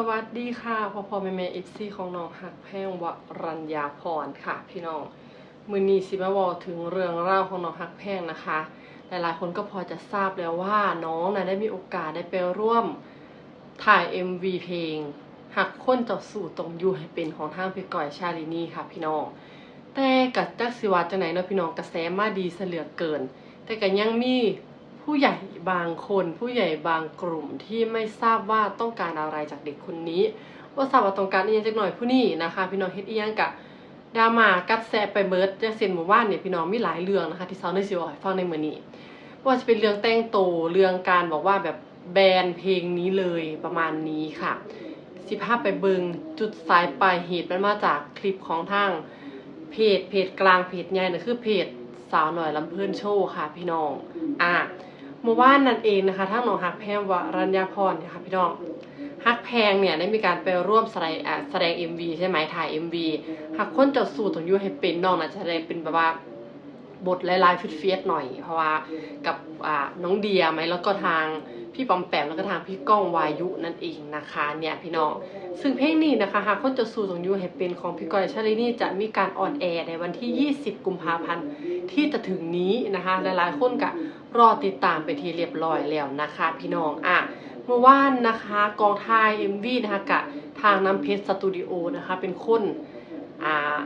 สวัสดีค่ะพ่อพ่อแม่แม่เอฟซีของน้องหักแพงวรัญญาพรค่ะ พี่น้องมือนี้สิมาบอกถึงเรื่องเล่าวของน้องหักแพงนะคะ หลายๆคนก็พอจะทราบแล้วว่าน้องนะได้มีโอกาสได้ไปร่วมถ่าย MV เพลงหักค้นเจ้าสู่ตรงอยู่ให้เป็นของทางพี่ก่อยชาลินีค่ะ พี่น้องแต่กับจักสิวาจังไหนเนาะพี่น้องกระแสมาดีเสลือเกิน แต่ก็ยังมี ผู้ใหญ่บางคน ผู้ใหญ่บางกลุ่มที่ไม่ทราบว่าต้องการอะไรจากเด็กคนนี้ ว่าทราบว่าต้องการอีหยังจักหน่อยผู้นี้นะคะ พี่น้องเฮ็ดอีหยังกะดราม่ากัดแซะไปเบิร์ดจังเส้นหมู่บ้านเนี่ยพี่น้องมีหลายเรื่องนะคะ ที่เซาได้สิว่าให้ฟังในมื้อนี้บ่ว่าจะเป็นเรื่องแต่งโตเรื่องการบอกว่าแบบแบนเพลงนี้เลยประมาณนี้ค่ะสิพาไปเบิงจุดสายปลายเหตุมันมาจากคลิปของทางเพจเพจกลางเพจใหญ่น่ะคือเพจสาวหน่อยลำเพิ่นโชว์ค่ะพี่น้อง อะ เมื่อวานนั่นเองนะคะทั้งหนองหักแพงวรัญญาพรเนี่ยค่ะพี่น้องฮักแพงเนี่ยได้มีการไปร่วมแสดงอะแสดง MV ใช่ไหมถ่าย MV หักคนจะสู่ตรงยู่ให้เป็นน้องนะจะแสดงเป็นแบบว่าบทลายๆฟิตๆหน่อย เพราะว่ากับน้องเดียไหมแล้วก็ทาง พี่ปอมแปมแล้วก็ทางพี่ก้องวายุนั่นเองนะคะเนี่ยพี่น้อง ซึ่งเพลงนี้นะคะหากคนจะสู่ตรงยูให้เป็นของพี่กอยชาลินี่จะมีการออนแอร์ในวันที่ 20 กุมภาพันธ์ที่จะถึงนี้นะคะ หลายๆคนก็รอติดตามไปทีเรียบร้อยแล้วนะคะ พี่น้องอะเมื่อวานนะคะกองถ่าย MV นะคะกับทางน้ำเพชรสตูดิโอนะคะเป็นคนอ่า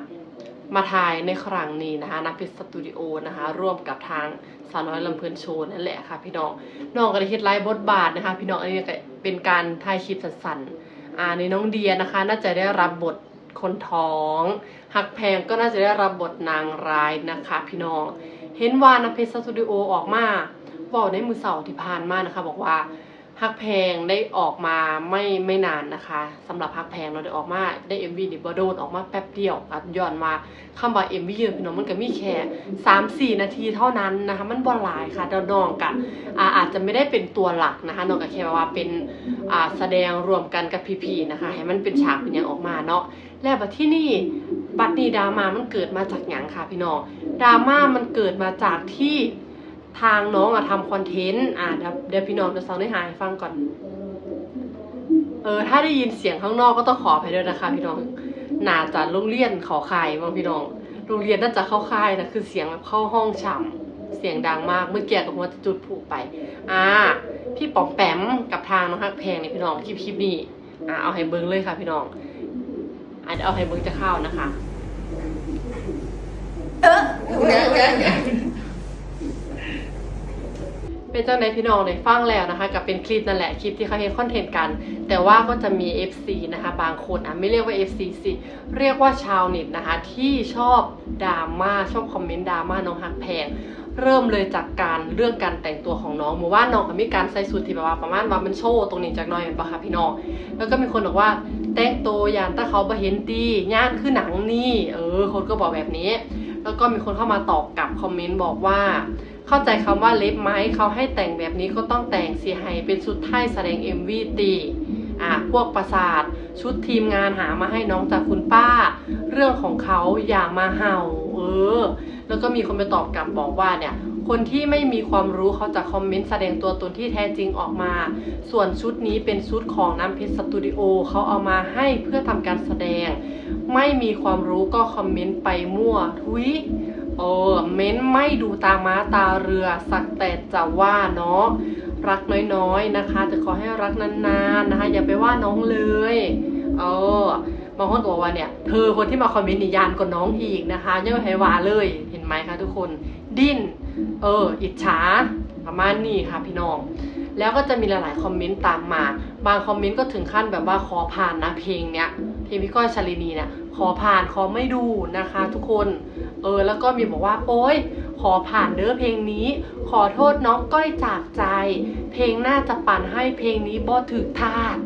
มาถ่ายในครั้งนี้นะคะน้ำเพชรสตูดิโอนะคะร่วมกับทางสาวน้อยลำเพลินโชว์นั่นแหละค่ะพี่น้องน้องก็ได้เฮ็ดไลฟ์บทบาทนะคะพี่น้องอันนี้เป็นการถ่ายคลิปสั้นๆอ่าในน้องเดียนะคะ น่าจะได้รับบทคนท้องหักแพงก็น่าจะได้รับบทนางร้ายนะคะพี่น้องเห็นว่าน้ำเพชรสตูดิโอออกมาบอกในมือเสาร์ที่ผ่านมานะคะ บอกว่า ฮักแพงได้ออกมาไม่ไม่นานนะคะสำหรับฮักแพงเราได้ออกมาได้ MV นี่บ่โดนออกมาแป๊บเดียวครับย้อนมาคำว่า MV เนี่ยพี่น้องมันก็มีแค่3-4นาทีเท่านั้นนะคะมันบ่หลายค่ะดน้องกะอาอาจจะไม่ได้เป็นตัวหลักนะคะน้องก็แค่ว่าเป็นแสดงรวมกันกับพีๆนะคะให้มันเป็นฉากเป็นอย่างออกมาเนาะแล้วบัดที่นี่บัดนี้ดราม่ามันเกิดมาจากหยังค่ะพี่น้องดราม่ามันเกิดมาจากที่ ทางน้องอะทำคอนเทนต์อ่าเดี๋ยวเดี๋ยวพี่น้องจะฟังได้หายฟังก่อน เออ ถ้าได้ยินเสียงข้างนอกก็ต้องขออภัยด้วยนะคะ พี่น้องน่าจะโรงเรียนเขาคายบางพี่น้อง โรงเรียนน่าจะเข้าค่ายนะคือเสียงแบบเข้าห้องฉ่ำเสียงดังมากเมื่อกี้กับหัวจะจุดผูกไป อ่า พี่ป๋อมแปมกับทางน้องฮักแพงนี่พี่น้องคลิปคลิปนี้อ่าเอาให้เบิ้งเลยค่ะ พี่น้องอ่าเดี๋ยวเอาให้เบิ้งจะเข้านะคะ เออ เป็นเจ้าในพี่น้องในฟังแล้วนะคะกับเป็นคลิปนั่นแหละคลิปที่เขาเห็นคอนเทนต์กัน แต่ว่าก็จะมี FC นะคะบางคนอะไม่เรียกว่า FC สิเรียกว่าชาวเน็ตนะคะที่ชอบดราม่าชอบคอมเมนต์ดราม่าน้องฮักแพงเริ่มเลยจากการเรื่องการแต่งตัวของน้องเมื่ว่าน้องมีการใส่สูทที่แบบว่าประมาณว่ามันโชว์ตรงนี้จากน้อยเห็นปะคะพี่น้อง แล้วก็มีคนบอกว่าแต่งตัวยานถ้าเขาบะเห็นตีย่านคือหนังนี่ เออ คนก็บอกแบบนี้ แล้วก็มีคนเข้ามาตอบกลับคอมเมนต์บอกว่า เข้าใจคำว่าเล็บไหมเขาให้แต่งแบบนี้ก็ต้องแต่งเสียให้เป็นชุดไทยแสดง MV ตีอะพวกประสาทชุดทีมงานหามาให้น้องจากคุณป้า เรื่องของเขาอย่ามาเห่า เออ แล้วก็มีคนไปตอบกลับบอกว่าเนี่ยคนที่ไม่มีความรู้เขาจะคอมเมนต์แสดงตัวตนที่แท้จริงออกมา ส่วนชุดนี้เป็นชุดของน้ำเพชรสตูดิโอเขาเอามาให้เพื่อทำการแสดง ไม่มีความรู้ก็คอมเมนต์ไปมั่วทุย เออ เม้นไม่ดูตาม้าตาเรือ สักแต่จะว่าเนาะรักน้อยๆนะคะ แต่ขอให้รักนานๆนะคะ อย่าไปว่าน้องเลยเออบางคนบอกว่าเนี่ย เธอคนที่มาคอมเมนต์นี่ยานกว่าน้องอีกนะคะยังไม่ให้ว่าเลยเห็นไหมคะทุกคนดิ้นเออ อิจฉาประมาณนี้ค่ะพี่น้อง แล้วก็จะมีหลายๆคอมเมนต์ตามมา บางคอมเมนต์ก็ถึงขั้นแบบว่าขอผ่านนะเพลงเนี้ย เพลงพี่ก้อยชาลินีเนี่ยขอผ่านขอไม่ดูนะคะทุกคน เออแล้วก็มีบอกว่า โอ๊ย ขอผ่านเด้อเพลงนี้ ขอโทษน้องก้อยจากใจ เพลงน่าจะปั่นให้เพลงนี้บ่ถึกทาด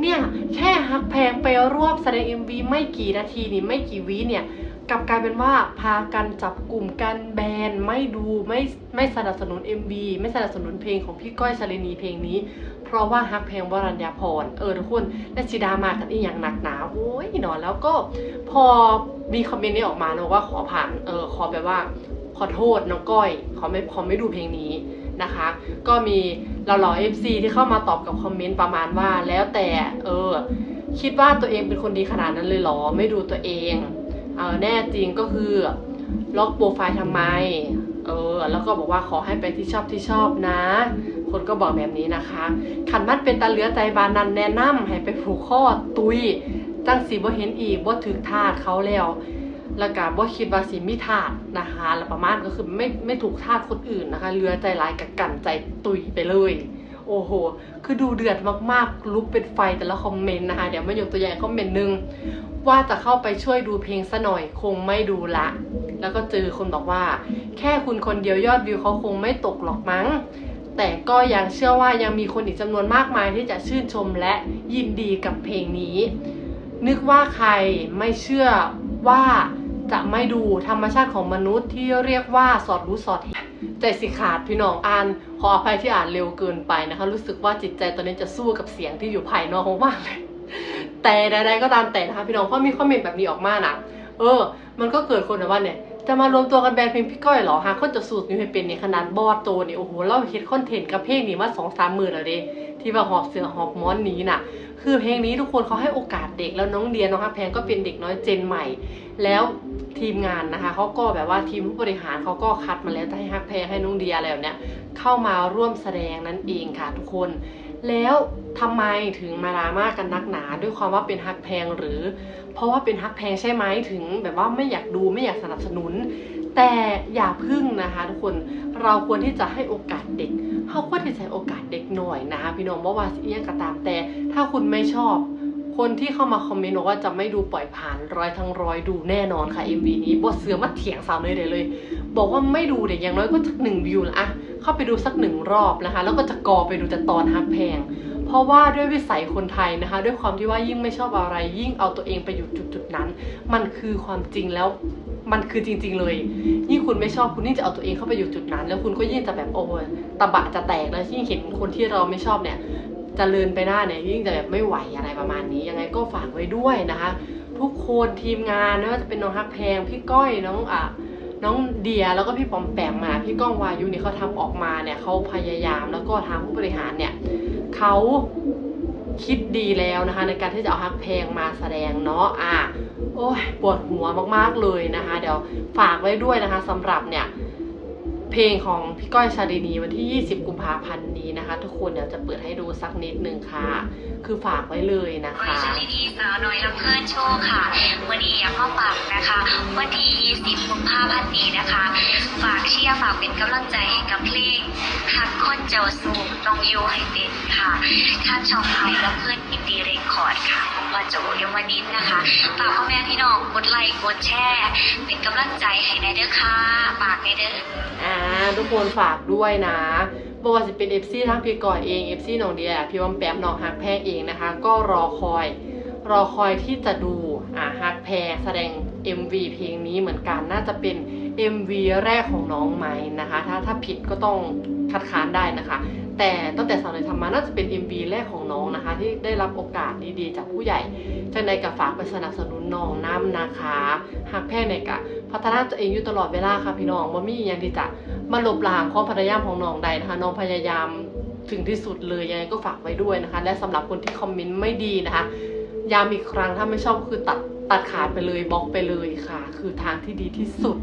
เนี่ยแค่ฮักแพงไปรวบแสดง MV ไม่กี่นาทีนี่ไม่กี่วิเนี่ย กลับกลายเป็นว่าพากันจับกลุ่มกันแบนไม่ดูไม่ไม่สนับสนุน MV ไม่สนับสนุนเพลงของพี่ก้อยชาลินีเพลงนี้ เพราะว่าฮักเพลงวรัญญาพรเออทุกคนและชิดามากันอีกอย่างหนักหนาโอ้ยนอนแล้วก็พอมีคอมเมนต์นี้ออกมาเนอะว่าขอผ่านเออขอแบบว่าขอโทษน้องก้อยขอไม่ขอไม่ดูเพลงนี้นะคะ ก็มีเราหล่อ FC ที่เข้ามาตอบกับคอมเมนต์ประมาณว่าแล้วแต่เออคิดว่าตัวเองเป็นคนดีขนาดนั้นเลยหรอ ไม่ดูตัวเอง เออแน่จริงก็คือล็อกโปรไฟล์ทำไม เออ แล้วก็บอกว่าขอให้ไปที่ชอบที่ชอบนะ คนก็บอกแบบนี้นะคะ ขันมันเป็นตาเหลือใจบานันแนะนำให้ไปผูกข้อตุยจังสีบ่เห็นอีกบ่ถึกทาดเขาแล้ว แล้วก็บ่คิดว่าสิมีทาดนะคะ แล้วประมาณก็คือไม่ไม่ถูกทาดคนอื่นนะคะ เรือใจร้ายกับกันใจตุยไปเลย โอ้โห คือดูเดือดมากๆ ลุกเป็นไฟแต่ละคอมเมนต์นะคะ เดี๋ยวมายกตัวอย่างคอมเมนต์หนึ่งว่าจะเข้าไปช่วยดูเพลงซะหน่อยคงไม่ดูละ แล้วก็เจอคนบอกว่า แค่คุณคนเดียวยอดวิวเขาคงไม่ตกหรอกมั้ง แต่ก็ยังเชื่อว่ายังมีคนอีกจำนวนมากมายที่จะชื่นชมและยินดีกับเพลงนี้ นึกว่าใครไม่เชื่อว่า จะไม่ดูธรรมชาติของมนุษย์ที่เรียกว่าสอดรู้สอดเห็นใจสิขาดพี่น้องอ่านขออภัยที่อ่านเร็วเกินไปนะคะ รู้สึกว่าจิตใจตอนนี้จะสู้กับเสียงที่อยู่ภายนอกมากเลยแต่ใดๆก็ตามแต่นะคะพี่น้องเพราะมีคอมเมนต์แบบนี้ออกมานะเออ มันก็เกิดคนแบบว่าเนี่ย จะมารวมตัวกันแบนเพลงพี่ก้อยเหรอหาคนจะสูตรอยู่ให้เป็นเนี่ยขนาดบอดโตเนี่ยโอ้โหเราเฮ็ดคอนเทนต์กับเพลงนี้มาสองสามหมื่นแล้วเด้ที่ว่าหอบเสือหอบม้อนนี้น่ะ คือเพลงนี้ทุกคนเขาให้โอกาสเด็กแล้วน้องเดียน้องฮักแพงก็เป็นเด็กน้อยเจนใหม่ แล้วทีมงานนะคะเขาก็แบบว่าทีมผู้บริหารเขาก็คัดมาแล้วจะให้ฮักแพงให้น้องเดียอะไรแบบเนี้ยเข้ามาร่วมแสดงนั่นเองค่ะทุกคน แล้วทำไมถึงมาดราม่ากันนักหนา ด้วยความว่าเป็นฮักแพงหรือ เพราะว่าเป็นฮักแพงใช่ไหมถึง แบบว่าไม่อยากดูไม่อยากสนับสนุน แต่อย่าพึ่งนะคะ ทุกคนเราควรที่จะให้โอกาสเด็กเขาควรที่จะให้โอกาสเด็กหน่อยนะคะพี่น้องว่าว่าสเอียงก็ตามแต่ ถ้าคุณไม่ชอบ คนที่เข้ามาคอมเมนต์ว่าจะไม่ดูปล่อยผ่านร้อยทั้งร้อยดูแน่นอนค่ะ MV นี้บทเสือมาเถียงสาวเนยเลยเลย บอกว่าไม่ดูเด็กอย่างน้อยก็สักหนึ่งวิวละอะ เข้าไปดูสักหนึ่งรอบนะคะ แล้วก็จะกอไปดูแต่ตอนฮักแพง เพราะว่าด้วยวิสัยคนไทยนะคะ ด้วยความที่ว่ายิ่งไม่ชอบอะไร ยิ่งเอาตัวเองไปอยู่จุดๆนั้น มันคือความจริงแล้วมันคือจริง ๆ เลย ยิ่งคุณไม่ชอบคุณยิ่งจะเอาตัวเองเข้าไปอยู่จุดนั้น แล้วคุณก็ยิ่งจะแบบโอ้ตะบะจะแตกแล้วยิ่งเห็นคนที่เราไม่ชอบเนี่ยจเจริญไปหน้าเนี่ยยิ่งจะแบบไม่ไหวอะไรประมาณนี้ ยังไงก็ฝากไว้ด้วยนะคะ ทุกคนทีมงานไม่ว่าจะเป็นน้องฮักแพงพี่ก้อยน้องอะ น้องเดียแล้วก็พี่ปอมแปมมาพี่ก้องวายุเนี่ยเขาทำออกมาเนี่ยเขาพยายามแล้วก็ทางผู้บริหารเนี่ยเขาคิดดีแล้วนะคะในการที่จะเอาฮักแพงมาแสดงเนาะอะโอ้ยปวดหัวมากๆเลยนะคะ เดี๋ยวฝากไว้ด้วยนะคะสำหรับเนี่ยเพลงของพี่ก้อยชาลินีวันที่ 20 กุมภาพันธ์นี้นะคะ ทุกคนเดี๋ยวจะเปิดให้ดูสักนิดนึงค่ะ คือฝากไว้เลยนะบริคะษัทดีๆสาวน้อยลำเพื่อนโชว์ค่ะ วันนี้อยากมาฝากนะคะ วันที่ 20กุมภาพันธ์นี้นะคะ ฝากเชียร์ฝากเป็นกำลังใจให้กับเพลงหักคนเจ้าสูงต้องอยู่ให้เป็นค่ะท่านช่องไทยลำเพื่อนอินดีเรคคอร์ดค่ะ โจยมนินนะคะฝากพ่อแม่พี่น้องกดไลค์กดแชร์เป็นกำลังใจให้ในเด้อค่ะฝากในเด้ออ่าทุกคนฝากด้วยนะบว่าจะเป็น FC ทั้งพี่ก่อยเอง FC น้องเดียพี่วอมแปมน้องฮักแพงเองนะคะ ก็รอคอย รอคอยที่จะดูอ่าฮักแพงแสดง MV เพลงนี้เหมือนกันน่าจะเป็น MV แรกของน้องไหมนะคะ ถ้าถ้าผิดก็ต้องคัดค้านได้นะคะ แต่ตั้งแต่สาวในอยทำมาน่าจะเป็น MV แรกของน้องนะคะ ที่ได้รับโอกาสดีๆ จากผู้ใหญ่จังใดกับฝากไปสนับสนุนน้องน้ำนะคะฮักแพงเนี่ยกะพัฒนาตัวเองอยู่ตลอดเวลาค่ะพี่น้องว่ามีอย่างที่จะมาลบล้างความพยายามของน้องใดนะคะน้องพยายามถึงที่สุดเลยยังไงก็ฝากไว้ด้วยนะคะ และสำหรับคนที่คอมเมนต์ไม่ดีนะคะย้ำอีกครั้งถ้าไม่ชอบก็คือตัดตัดขาดไปเลยบล็อกไปเลยค่ะ คือทางที่ดีที่สุด